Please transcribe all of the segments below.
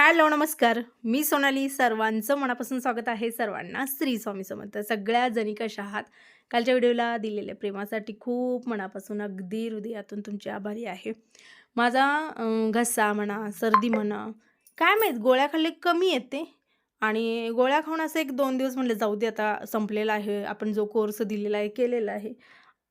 Hello नमस्कार. मी सोनाली. सर्वांचं मनापासून स्वागत आहे. सर्वांना श्री स्वामी समर्थ. सगळ्या जणी कशा आहात? कालच्या व्हिडिओला दिलेल्या प्रेमासाठी खूप मनापासून अगदी हृदयातून तुमचे आभारी आहे. माझा घसा म्हणा सर्दी म्हणा काय माहीत गोळ्या खाल्ले कमी येते. आणि गोळ्या खाऊन असं एक दोन दिवस म्हणलं जाऊ दे आता संपलेला आहे. आपण जो कोर्स दिलेला आहे केलेला आहे.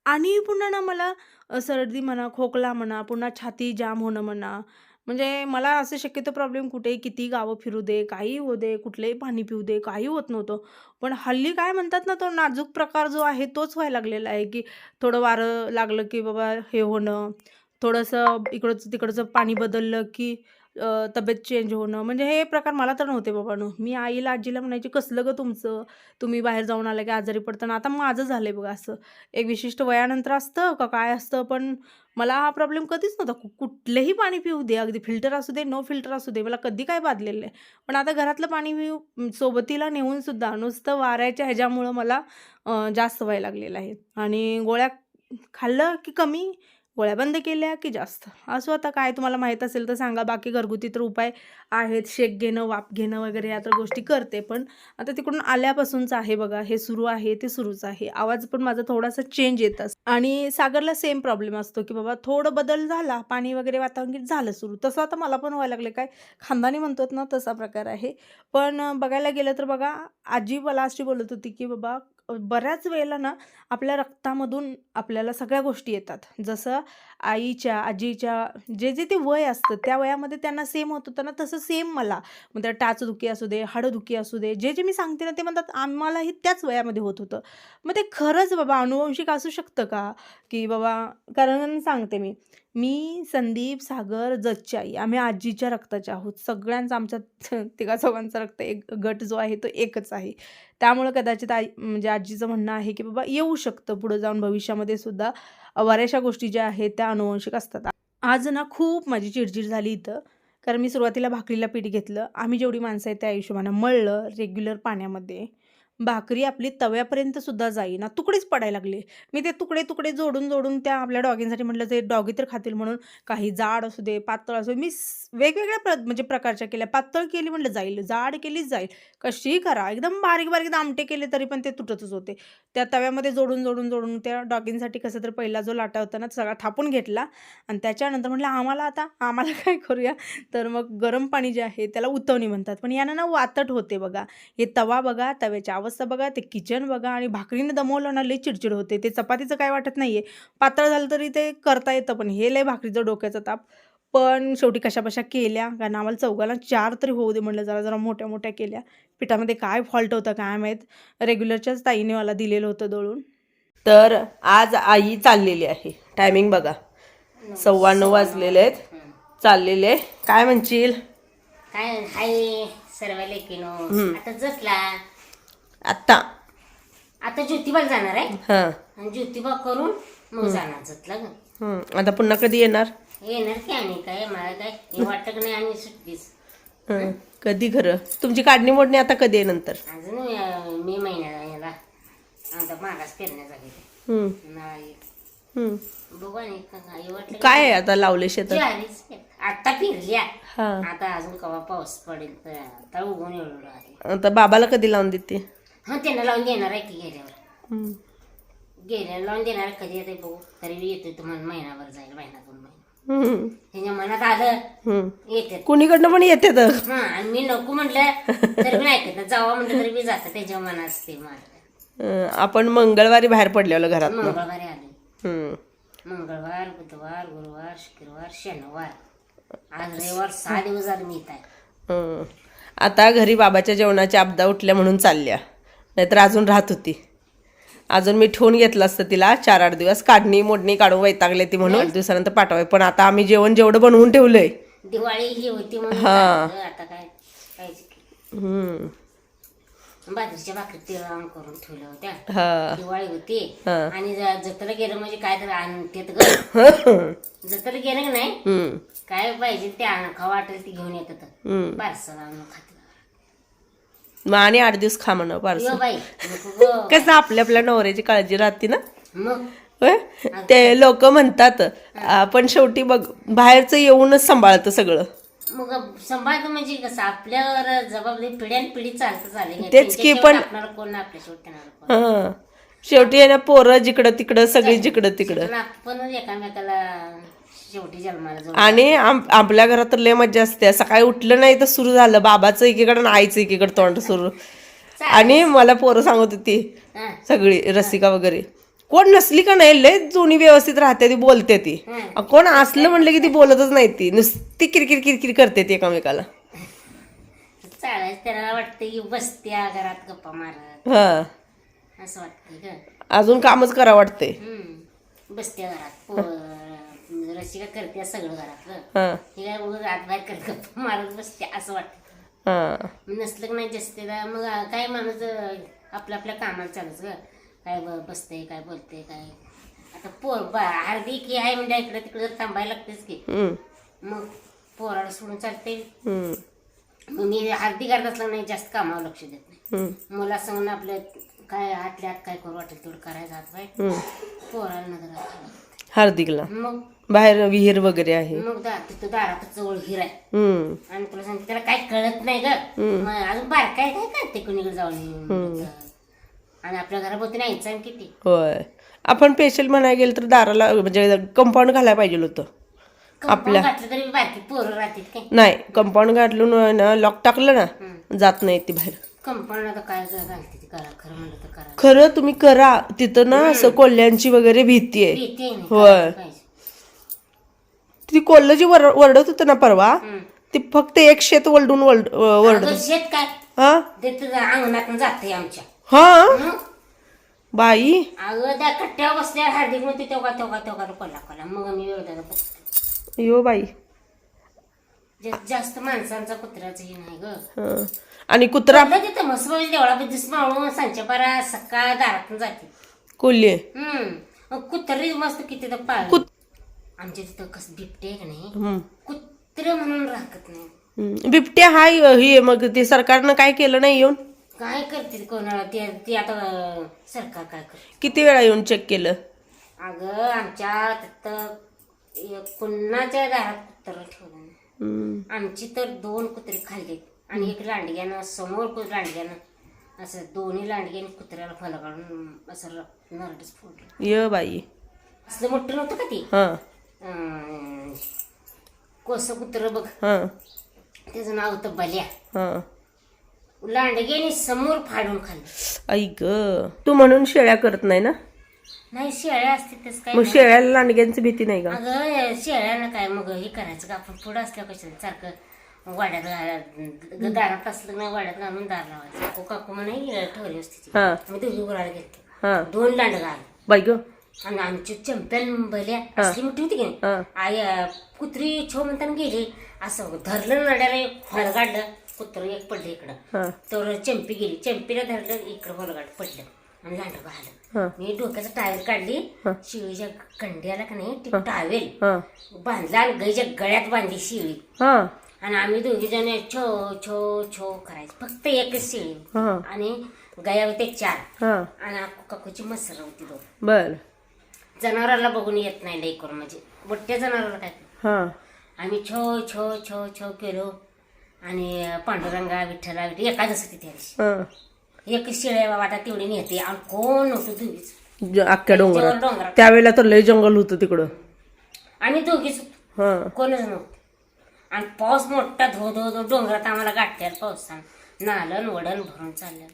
आणि पुन्हा ना मला सर्दी म्हणा खोकला म्हणा पुन्हा छाती जाम होणं म्हणा म्हणजे मला असं शक्यतो प्रॉब्लेम कुठेही किती गावं फिरू दे काही होऊ दे कुठलेही पाणी पिऊ दे काही होत नव्हतं. पण हल्ली काय म्हणतात ना तो नाजूक प्रकार जो आहे तोच व्हायला लागलेला आहे की थोडं वारं लागलं की बाबा हे होणं थोडंसं इकडचं तिकडचं पाणी बदललं की तब्येत चेंज होणं. म्हणजे हे प्रकार मला तर नव्हते बाबांनो मी आईला आजीला म्हणायची कसलं गं तुमचं? तुम्ही बाहेर जाऊन आलं की आजारी पडताना. आता माझं झालं आहे बघा असं. एक विशिष्ट वयानंतर असतं का काय असतं पण मला हा प्रॉब्लेम कधीच नव्हता. कुठलंही पाणी पिऊ दे. अगदी फिल्टर असू दे नो फिल्टर असू दे. मला कधी काय बाधलेलं आहे पण आता घरातलं पाणी पिऊ सोबतीला नेऊन सुद्धा नुसतं वाऱ्याच्या ह्याच्यामुळं मला जास्त व्हायला लागलेलं आहे. आणि गोळ्या खाल्लं की कमी गोळ्या बंद केल्या की जास्त? असं आता काय तुम्हाला माहीत असेल तर सांगा. बाकी घरगुती तर उपाय आहेत. शेक घेणं वाफ घेणं वगैरे या तर गोष्टी करते. पण आता तिकडून आल्यापासूनच आहे बघा. हे सुरू आहे ते सुरूच आहे. आवाज पण माझा थोडासा चेंज येत असतो आणि सागरला सेम प्रॉब्लेम असतो की बाबा थोडं बदल झाला पाणी वगैरे वातावरण झालं सुरू. तसं आता मला पण व्हायला लागले काय खानदानी म्हणतात ना तसा प्रकार आहे. पण बघायला गेलं तर बघा आजी मला अशी बोलत होती की बाबा बऱ्याच वेळेला ना आपल्या रक्तामधून आपल्याला सगळ्या गोष्टी येतात. जसं आईच्या आजीच्या जे जे ते वय असतं त्या वयामध्ये त्यांना सेम होत होतं ना तसं सेम मला. म्हणजे टाचदुखी असू दे हाडदुखी असू दे. जे जे मी सांगते ना ते म्हणतात आम्हालाही त्याच वयामध्ये होत होतं. मग ते खरंच बाबा अनुवंशिक असू शकतं का? की बाबा कारण सांगते मी मी संदीप सागर जजची आई आम्ही आजीच्या रक्ताच्या आहोत. सगळ्यांचा आमच्या तिघा चौघांचा रक्त एक गट जो आहे तो एकच आहे. त्यामुळं कदाचित आई म्हणजे आजीचं म्हणणं आहे की बाबा येऊ शकतं पुढं जाऊन भविष्यामध्ये सुद्धा. बऱ्याचशा गोष्टी ज्या आहेत त्या अनुवंशिक असतात. आज ना खूप माझी चिडचिड झाली इथं. कारण मी सुरुवातीला भाकरीला पीठ घेतलं. आम्ही जेवढी माणसं आहेत त्या हिशोबानं मळलं रेग्युलर पाण्यामध्ये. भाकरी आपली तव्यापर्यंत सुद्धा जाईना. तुकडेच पडायला लागले. मी ते तुकडे तुकडे जोडून जोडून त्या आपल्या डॉगींसाठी म्हटलं ते डॉगी तर खातील म्हणून काही जाड असू दे पातळ असू दे. मी वेगवेगळ्या प्र म्हणजे प्रकारच्या केल्या. पातळ केली म्हटलं जाईल जाड केलीच जाईल. कशीही करा. एकदम बारीक बारीक आमटे केले तरी पण ते तुटतच होते. त्या तव्यामध्ये जोडून जोडून जोडून त्या डॉगींसाठी कसं तर पहिला जो लाटा होता ना सगळा थापून घेतला. आणि त्याच्यानंतर म्हटलं आम्हाला आता आम्हाला काय करूया? तर मग गरम पाणी जे आहे त्याला उतवणी म्हणतात. पण यानं ना वातट होते बघा. हे तवा बघा तव्याची अवस्था बघा ते किचन बघा आणि भाकरीने दमवलं ना लई चिडचिड होते. ते चपातीचं काय वाटत नाही आहे पातळ झालं तरी ते करता येतं पण हे लय भाकरीचं डोक्याचा ताप. पण शेवटी कशाबशा केल्या. कारण आम्हाला चौघाला चार तरी होऊ दे म्हटलं जरा जरा मोठ्या मोठ्या केल्या. पिठामध्ये काय फॉल्ट होतं काय माहीत? रेग्युलरच्याच ताईने मला दिलेलं होतं दळून. तर आज आई चाललेली आहे. टायमिंग बघा. सव्वा नऊ वाजलेले आहेत. चाललेले. काय म्हणशील? काय हाय सर्व लेकीनो. आता जसला आत्ता. आता ज्योतिबाला जाणार आहे? हां. आणि ज्योतिबा करून मग जाणार जतला ग. हं. आता पुन्हा कधी येणार? येणार की आणि काय मला काय? हे वाटत नाही आणि सुट्टीच. हं. कधी खरं? तुमची काढणी मोडणी आता कधी आहे नंतर? अजून अं, मे महिन्याला याला आता मागास पेरण्याचा घेते. नाही. बघू आणि का- काय वाटलं की- काय आहे आता लावले शेतात? ज्वारीच आहे. आता फिरल्या हां. आता अजून कवा पाऊस पडेल तर आता उगून एवढं आहे. आता बाबाला कधी लावून देते? हा त्यांना लावून देणार आहे की गेल्यावर हं. गेल्यावर लावून देणार आहे, कधी येते बघू तरी बी येते तुम्हाला महिनाभर जाईल महिना दोन महिना हं. त्यांच्या मनात आलं. येते कुणीकडनं पण येते तर हा आणि मी नको म्हटलं तरी पण ऐकत जावा म्हटलं तरी बी जातं त्यांच्या मनात असते माझं हं. आपण मंगळवारी बाहेर पडलेलो घरात मंगळवारी आले हं. मंगळवार बुधवार गुरुवार शुक्रवार शनिवार आज रविवार सहा दिवस झाले मी इथं आहे हं. आता घरी बाबाच्या जेवणाची आपदा उठल्या म्हणून चालल्या. नाहीतर अजून राहत होती. अजून मी ठेवून घेतलं असतं तिला चार आठ दिवस. काढणी मोडणी काढून वैतागले ती म्हणून. आठ दिवसानंतर पाठवाय पण आता आम्ही जेवण जेवढं बनवून ठेवलंय. दिवाळी ही होती म्हणून हा. आता काय पाहिजे. बाजरीच्या भाकरी तेल लावून करून ठेवल्या होत्या. हा. दिवाळी होती. हा. आणि ज- जत्रा गेलं म्हणजे काय तर आणतेत ग जत्रा गेलं की नाही. काय पाहिजे ते आण खावा वाटेल ते घेऊन येतात. हं. पार्सल आणून खाते मग आणि आठ दिवस खा म्हणा पार्सल. कसं आपल्या आपल्या नवऱ्याची काळजी राहते ना? ते लोक म्हणतात आपण शेवटी बघ बाहेरचं येऊनच सांभाळतं सगळं. मग सांभाळतो म्हणजे कसं? आपल्यावर जबाबदारी पिढ्यान पिढी चालतं तेच की पण- कोण आपल्या शेवटी हा. पोरं जिकडं तिकडं सगळी जिकडं तिकडं. पण आपण एकामेकाला शेवटी जन्माला जाऊ आणि आम- आपल्या घरात तर लय मजा असते. सकाळी उठलं नाही तर सुरू झालं. बाबाचं एकीकडं आणि आईचं एकीकडं तोंड सुरू. आणि मला पोरं सांगत होती हा, सगळी रसिका वगैरे. कोण नसली का नाही लय जुनी व्यवस्थित राहते ती बोलते ती. कोण असलं म्हणलं की ती बोलतच नाही ती. नुसती किरकिर किरकिर करते ती एकामेकाला. चालायचं त्याला वाटतं की बसत्या घरात गप्पा मारत. हा. असं वाटतं ग. अजून कामच करा वाटते हम्म. बसत्या घरात पोर. रसिका करते सगळं घरातलं. काय उगाच आत बाहेर करत गप्पा मारत बसते असं वाटतं. नसलं की नाही जास्त मग काय माणूस आपल्या आपल्या कामाला चालूच ग. काय बसतंय काय बोलतंय काय? आता पोर अर्धी की आहे म्हणजे इकडे तिकडे थांबायला लागतेच की. मग पोराला सोडून चालते मग मी अर्धी करत असलं नाही जास्त कामावर लक्ष देत नाही. मुला सांगून आपलं काय आतल्या आत काय करू वाटेल तेवढं करायचं हात बाय हम्म. पोराला नजर घालायला. हार्दिकला. मग? बाहेर विहीर वगैरे आहे. मग दा तिथं दारात जवळ हिर आहे. हम्म. आणि तुला सांगते त्याला काय कळत नाही ग. मग अजून काय करते कुणीकडे जाऊन आणि आपल्या घराभोवती नाहीच किती? होय. आपण पेशल म्हणायला गेलं तर दाराला म्हणजे कंपाऊंड घालायला पाहिजे होतं. आपल्या घातलं तरी बारकी पोरं राहतील काय? नाही कंपाऊंड घातलं ना लॉक टाकलं ना जात नाही ती बाहेर. कंपाऊंड आता काय घालते ती करा खरं म्हणलं तर करा खरं तुम्ही करा तिथं ना असं कोल्ह्यांची वगैरे भीती आहे होय. करायला पाहिजे. ती कोल्ह जी वर वरडत होतं ना परवा. ती फक्त एक शेत वलडून वरड वरडत अगं शेत काय हा ते तर अंगणातून जाते आमच्या हा हं? बाई अगं त्या कट्ट्यावर बसल्यावर हार्दिक म्हणते तेव्हा तेव्हा तेव्हा कोल्हा कोल्हा मग मी विरोधाला बघते यो बाई जास्त माणसांचा कुत्र्याचं हे नाही ग. हं. आणि कुत्रा आपलं तिथं मसबाई देवळा दिस मावळून सांच्या पारा सकाळ दारातून जाते. कोल्हे. हम्म. कुत्री मस्त किती तर पाळ कुत- आमच्या तिथं कसं बिबटे आहे का नाही? हं. कुत्रे म्हणून राखत नाही. हं. बिबट्या हाय हे मग ते सरकारनं काय केलं नाही येऊन? काय करते कोणाला? ते ते आता अं, सरकार काय करते? किती वेळा येऊन चेक केलं? अगं आमच्या तिथं एक कुणाच्या दारात कुत्र ठेवलं नाही. आमची तर दोन कुत्री खाल्ली. आणि एक लांडग्यानं समोर लांडग्यानं असं दोन्ही लांडग्याने कुत्र्याला फल काढून असं नरडच फोडलं. य बाई. असं मोठं नव्हतं का ते? हा. कोसं कुत्र बघ. हा. त्याचं नाव होतं बल्या. हा. लांडग्याने समोर फाडून खाल्लं. ग. तू म्हणून शेळ्या करत नाही ना? नाही शेळ्या असते तसं काय मग. शेळ्याला लांडग्यांची भीती नाही का? अगं शेळ्यानं काय मग हे करायचं का? आपण पुढं असल्या कशाला? सारखं वाड्यात घाला- दारात असलं नाही वाड्यात घालून दार लावायचं. काकू काकू म्हणे ठेवली असते हा. मी दोघी गुराला घेतली. हा. दोन लांड घाल. बाई ग. आणि आमची चंप्यान भल्या असली मोठी होती की नाही? हा. आई अं, कुत्री छो म्हणताना गेली. असं धरलं नड्याला एक फळ काढलं कुत्र एक पडलं इकडं. हा. तर चंपी गेली. चंपीला धरलं इकडं फळगाड पडलं. आणि लांड घालं हा मी डोक्याचं टावेल काढली. शिळीच्या कंड्याला का नाही ती टावेल हा बांधला आणि गाईच्या गळ्यात बांधली शिळी हा आणि आम्ही दोघी जण छो छो छो करायचं फक्त एकच शिळी हा आणि गाया होते चार हा आणि काकूची मसर होती दोन बर जनावराला बघून येत नाही लई करून म्हणजे मोठ्या जनावराला काय आम्ही छो छो छो छो केलो आणि पांडुरंगा विठ्ठला विठ्ठल एकादश हा एक शिळ्या वाटा तेवढी नेते आणि कोण नव्हतं दोघीच. ज- अख्ख्या डोंगरात. डोंगरात. त्यावेळेला तर लय जंगल होतं तिकडं. आम्ही दोघीच. होतो. हा. कोणच नव्हतं. आणि पाऊस मोठा धो धो धो डोंगरात आम्हाला गाठल्याला पावसानं. नालन वडण भरून चाललं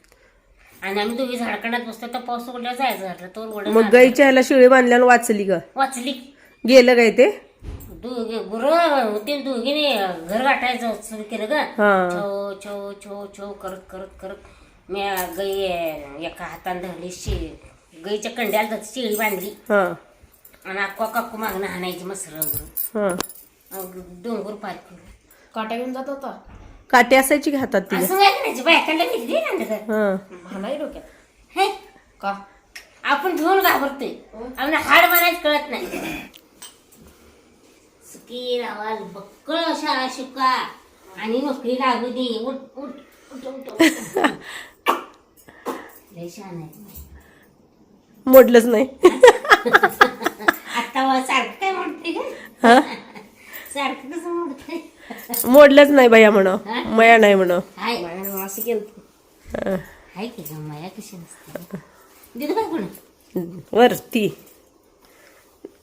आणि आम्ही दोघी झाडखंडात बसतो तर पाऊस उघडला जायचं घातलं तो वडण मग गाईच्या ह्याला शिळी बांधल्यानं वाचली का? वाचली. गेलं काय ते? दोघे गुरु होते दोघीने घर गाठायचं सुरू केलं ग. हा. छो छो छो छो करत करत करत. मी गाई एका हाताने धरली शे गाईच्या कंड्याला धरली, शेळी बांधली. हा. आणि अक्का काकू मागणं हाणायची मसर हा. डोंगर पार केलं काटा घेऊन जात होता. काटे असायची की हातात तिला? असं काय करायचं बायकांना भीती दे ना अंधकार. हा. भानाई डोक्यात. हे? का? आपण धुवून घाबरतोय. आम्हाला हाड बनायच कळत नाही. सुकी रावाल बक्कळ शाळा शिका आणि नोकरी लागू दे. उठ उठ उठ उठ उठ. मोडलंच नाही. आता वा सारखं काय म्हणते का हा? सारखं कसं म्हणते मोडलंच नाही भैया म्हण. मया नाही म्हण. हाय. असं केलं हाय की गं माया कशी नसते? दिदू काय कोण वरती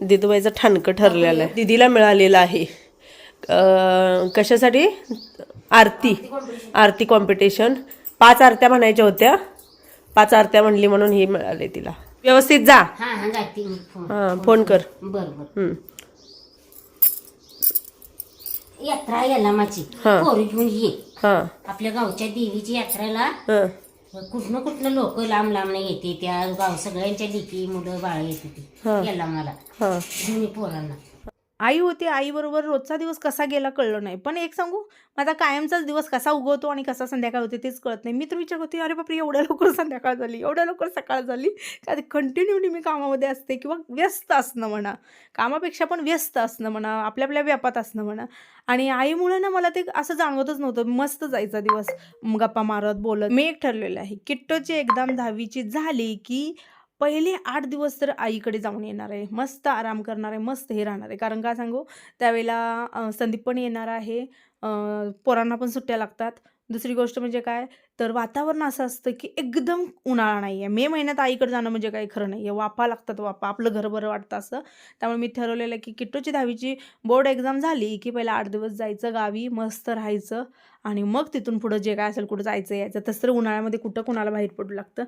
दिदूबाईचं ठाणकं ठरलेलं आहे. दिदीला मिळालेलं आहे. अं, कशासाठी? आरती. आरती कॉम्पिटिशन पाच आरत्या म्हणायच्या होत्या. पाच आरत्या म्हणली म्हणून ही मिळाली तिला. व्यवस्थित जा. हा हा जाते मी फोन. हां फोन कर. बर बर. हम्म. यात्रा याला माझी. हा. पोरी घेऊन ये. हां. आपल्या गावच्या देवीची यात्रेला हां. कुठनं कुठनं लोक लांब लांब येते त्या गाव सगळ्यांच्या लेकी मुलं बाळ येते ती हा. याला मला. हां. ये पोरांना. आई होती आईबरोबर रोजचा दिवस कसा गेला कळलं नाही. पण एक सांगू माझा कायमचाच दिवस कसा उगवतो आणि कसा संध्याकाळ होते तेच कळत नाही. मी तर विचार होते अरे बापरे एवढ्या लवकर संध्याकाळ झाली एवढ्या लवकर सकाळ झाली का कंटिन्यूली मी कामामध्ये असते किंवा व्यस्त असणं म्हणा कामापेक्षा पण व्यस्त असणं म्हणा आपल्या आपल्या व्यापात असणं म्हणा. आणि आईमुळे ना मला ते असं जाणवतच नव्हतं मस्त जायचा दिवस गप्पा मारत बोलत. मी एक ठरलेलं आहे किट्टोची एकदम दहावीची झाली की पहिले आठ दिवस तर आईकडे जाऊन येणार आहे. मस्त आराम करणार आहे मस्त हे राहणार आहे. कारण का सांगू? त्यावेळेला संदीप पण येणार आहे. पोरांना पण सुट्ट्या लागतात. दुसरी गोष्ट म्हणजे काय? तर वातावरण असं असतं की एकदम उन्हाळा नाही आहे मे महिन्यात आईकडे जाणं म्हणजे काही खरं नाही आहे वापा लागतात वापा आपलं घर बरं वाटतं असं. त्यामुळे मी ठरवलेलं की किट्टूची दहावीची बोर्ड एक्झाम झाली की पहिला आठ दिवस जायचं गावी मस्त राहायचं आणि मग तिथून पुढं जे काय असेल कुठं जायचं यायचं. तसं तर उन्हाळ्यामध्ये कुठं कुणाला बाहेर पडू लागतं.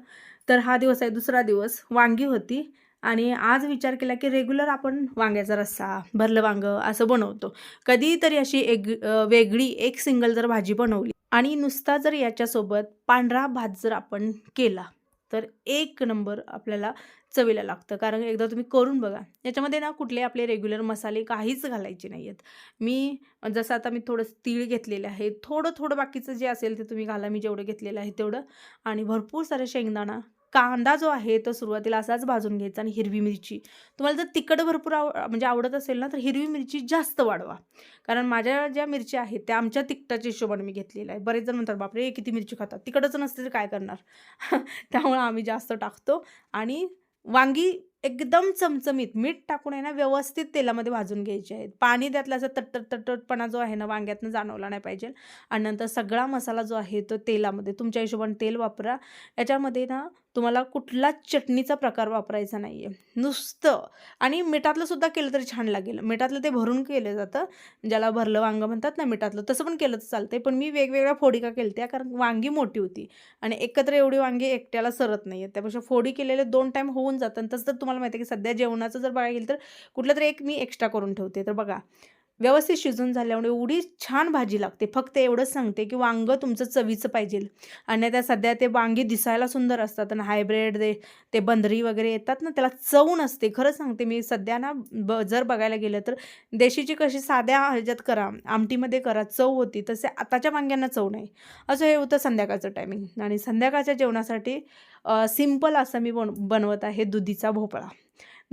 तर हा दिवस आहे दुसरा दिवस. वांगी होती आणि आज विचार केला की रेग्युलर आपण वांग्याचा रस्सा भरलं वांगं असं बनवतो. कधीतरी अशी एक वेगळी एक सिंगल जर भाजी बनवली आणि नुसता जर याच्यासोबत पांढरा भात जर आपण केला तर एक नंबर आपल्याला चवीला लागतं. कारण एकदा तुम्ही करून बघा याच्यामध्ये ना कुठले आपले रेग्युलर मसाले काहीच घालायचे नाही आहेत मी जसं आता मी थोडं तीळ घेतलेलं आहे थोडं थोडं बाकीचं जे असेल ते तुम्ही घाला मी जेवढं घेतलेलं आहे तेवढं. आणि भरपूर सारे शेंगदाणा कांदा जो आहे तो सुरुवातीला असाच भाजून घ्यायचा आणि हिरवी मिरची. तुम्हाला जर तिखट भरपूर आव म्हणजे आवडत असेल ना तर हिरवी मिरची जास्त वाढवा. कारण माझ्या ज्या मिरच्या आहेत त्या आमच्या तिखटाच्या हिशोबाने मी घेतलेल्या आहे बरेच जण म्हणतात बापरे किती मिरची खातात? तिखटच नसते तर काय करणार? त्यामुळे आम्ही जास्त टाकतो आणि वांगी एकदम चमचमीत मीठ टाकून आहे ना व्यवस्थित तेलामध्ये भाजून घ्यायचे आहेत. पाणी त्यातला असा तट्टट तट्टटपणा जो आहे ना वांग्यातनं जाणवला नाही पाहिजे. आणि नंतर सगळा मसाला जो आहे तो तेलामध्ये तुमच्या हिशोबाने तेल वापरा. याच्यामध्ये ना तुम्हाला कुठलाच चटणीचा प्रकार वापरायचा नाही आहे नुसतं. आणि मिठातलं सुद्धा केलं तरी छान लागेल. मिठातलं ते भरून केलं जातं. ज्याला भरलं वांगं म्हणतात ना मिठातलं तसं पण केलं तर चालतंय. पण मी वेगवेगळ्या फोडी का केल्या त्या कारण वांगी मोठी होती. आणि एकत्र एवढी वांगी एकट्याला सरत नाही आहेत त्यापेक्षा फोडी केलेले दोन टाईम होऊन जातं आणि तसं तर तुम्हाला माहिती आहे की सध्या जेवणाचं जर बघायला गेलं तर कुठलं तरी एक मी एक्स्ट्रा करून ठेवते. तर बघा. व्यवस्थित शिजून झाल्यामुळे एवढी छान भाजी लागते. फक्त एवढंच सांगते की वांगं तुमचं चवीचं पाहिजे. आणि त्या सध्या ते वांगी दिसायला सुंदर असतात आणि हायब्रिड ते ते बंदरी वगैरे येतात ना त्याला चव नसते. खरं सांगते मी सध्या ना ब जर बघायला गेलं तर देशीची कशी साध्या ह्याच्यात करा आमटीमध्ये करा चव होती तसे आताच्या वांग्यांना चव नाही. असं हे होतं संध्याकाळचं टायमिंग आणि संध्याकाळच्या जेवणासाठी सिंपल असं मी बन बनवत आहे दुधीचा भोपळा.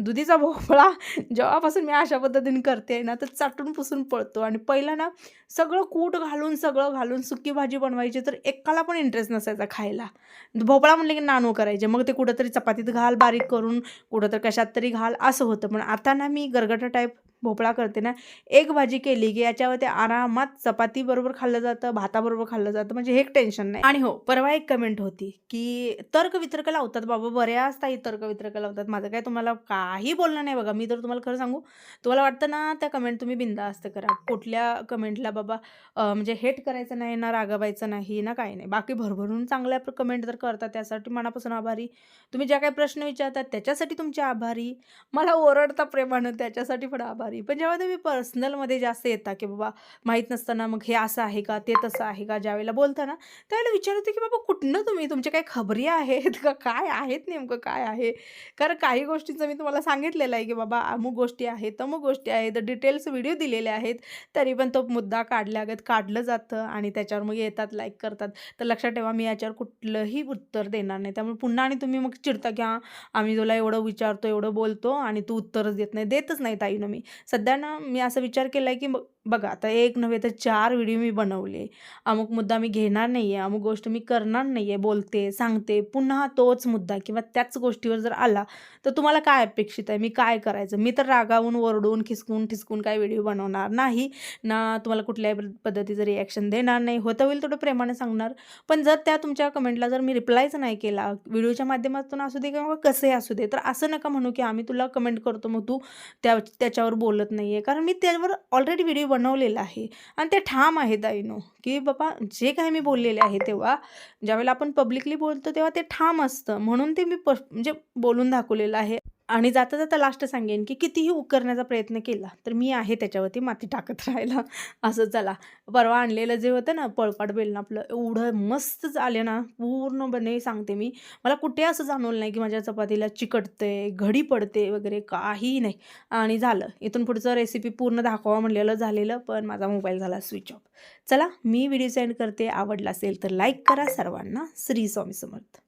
दुधीचा भोपळा जेव्हापासून मी अशा पद्धतीने करते ना तर चाटून पुसून पळतो. आणि पहिला ना सगळं कूट घालून सगळं घालून सुकी भाजी बनवायची तर एकाला पण इंटरेस्ट नसायचा खायला. भोपळा म्हणले की नानू करायचे. मग ते कुठंतरी चपातीत घाल बारीक करून कुठं तर कशात तरी घाल असं होतं. पण आता ना मी गरगटा टाईप भोपळा करते ना एक भाजी केली की याच्यावरती आरामात चपाती बरोबर खाल्लं जातं भाताबरोबर खाल्लं जातं म्हणजे हे एक टेन्शन नाही. आणि हो परवा एक कमेंट होती की तर्क वितर्क लावतात बाबा बऱ्याच ताई तर्क वितर्क लावतात. माझं काय तुम्हाला काही बोलणं नाही बघा मी तर तुम्हाला खरं सांगू तुम्हाला वाटतं ना त्या कमेंट तुम्ही बिंदास्त करा. कुठल्या कमेंटला बाबा म्हणजे हेट करायचं नाही ना रागवायचं नाही ना काही नाही. बाकी भरभरून चांगल्या कमेंट जर करतात त्यासाठी मनापासून आभारी. तुम्ही ज्या काही प्रश्न विचारतात त्याच्यासाठी तुमचे आभारी. मला ओरडता प्रेमानं त्याच्यासाठी पण आभारी. पण जेव्हा तुम्ही पर्सनलमध्ये जास्त येता की बाबा माहीत नसताना मग हे असं आहे का ते तसं आहे का ज्यावेळेला बोलता ना त्यावेळेला विचारते की बाबा कुठनं तुम्ही? तुमच्या काही खबरी आहेत का? काय आहेत नेमकं? काय आहे? कारण काही गोष्टींचं मी तुम्हाला सांगितलेलं आहे की बाबा अमुक गोष्टी आहेत अमुक गोष्टी आहेत डिटेल्स व्हिडिओ दिलेले आहेत तरी पण तो मुद्दा काढल्यागत काढलं जातं आणि त्याच्यावर मग येतात लाईक करतात. तर लक्षात ठेवा मी याच्यावर कुठलंही उत्तर देणार नाही. त्यामुळे पुन्हा आणि तुम्ही मग चिडता की हां आम्ही तुला एवढं विचारतो एवढं बोलतो आणि तू उत्तरच देत नाही. देतच नाही ताईनं मी. सध्या ना मी असा विचार केला आहे की मग बघा आता एक नव्हे तर चार व्हिडिओ मी बनवले. अमुक मुद्दा मी घेणार नाही आहे अमुक गोष्ट मी करणार नाही आहे बोलते सांगते पुन्हा तोच मुद्दा किंवा त्याच गोष्टीवर जर आला तर तुम्हाला काय अपेक्षित आहे? मी काय करायचं? मी तर रागावून ओरडून खिसकून ठिसकून काय व्हिडिओ बनवणार नाही. ना तुम्हाला कुठल्याही पद्धतीचं रिॲक्शन देणार नाही. होतं होईल तेवढं प्रेमाने सांगणार. पण जर त्या तुमच्या कमेंटला जर मी रिप्लायच नाही केला व्हिडिओच्या माध्यमातून असू दे किंवा कसंही असू दे तर असं नका म्हणू की आम्ही तुला कमेंट करतो मग तू त्या त्याच्यावर बोलत नाही आहे कारण मी त्यावर ऑलरेडी व्हिडिओ बनवलेलं आहे. आणि ते ठाम आहे दाईनो की बाबा जे काही मी बोललेले आहे तेव्हा ज्यावेळेला आपण पब्लिकली बोलतो तेव्हा ते ठाम असतं. म्हणून ते मी प म्हणजे बोलून दाखवलेलं आहे. आणि जाता जाता लास्ट सांगेन की कितीही उकरण्याचा प्रयत्न केला तर मी आहे त्याच्यावरती माती टाकत राहायला. असं चला. परवा आणलेलं जे होतं ना पळपाट बेलन आपलं एवढं मस्त आले ना पूर्णपणे सांगते मी. मला कुठे असं जाणवलं नाही की माझ्या चपातीला चिकटते घडी पडते वगैरे काही नाही. आणि झालं. इथून पुढचं रेसिपी पूर्ण दाखवा म्हणलेलं झालेलं पण माझा मोबाईल झाला स्विच ऑफ चला मी व्हिडिओ सेंड करते. आवडला असेल तर लाईक करा. सर्वांना श्री स्वामी समर्थ.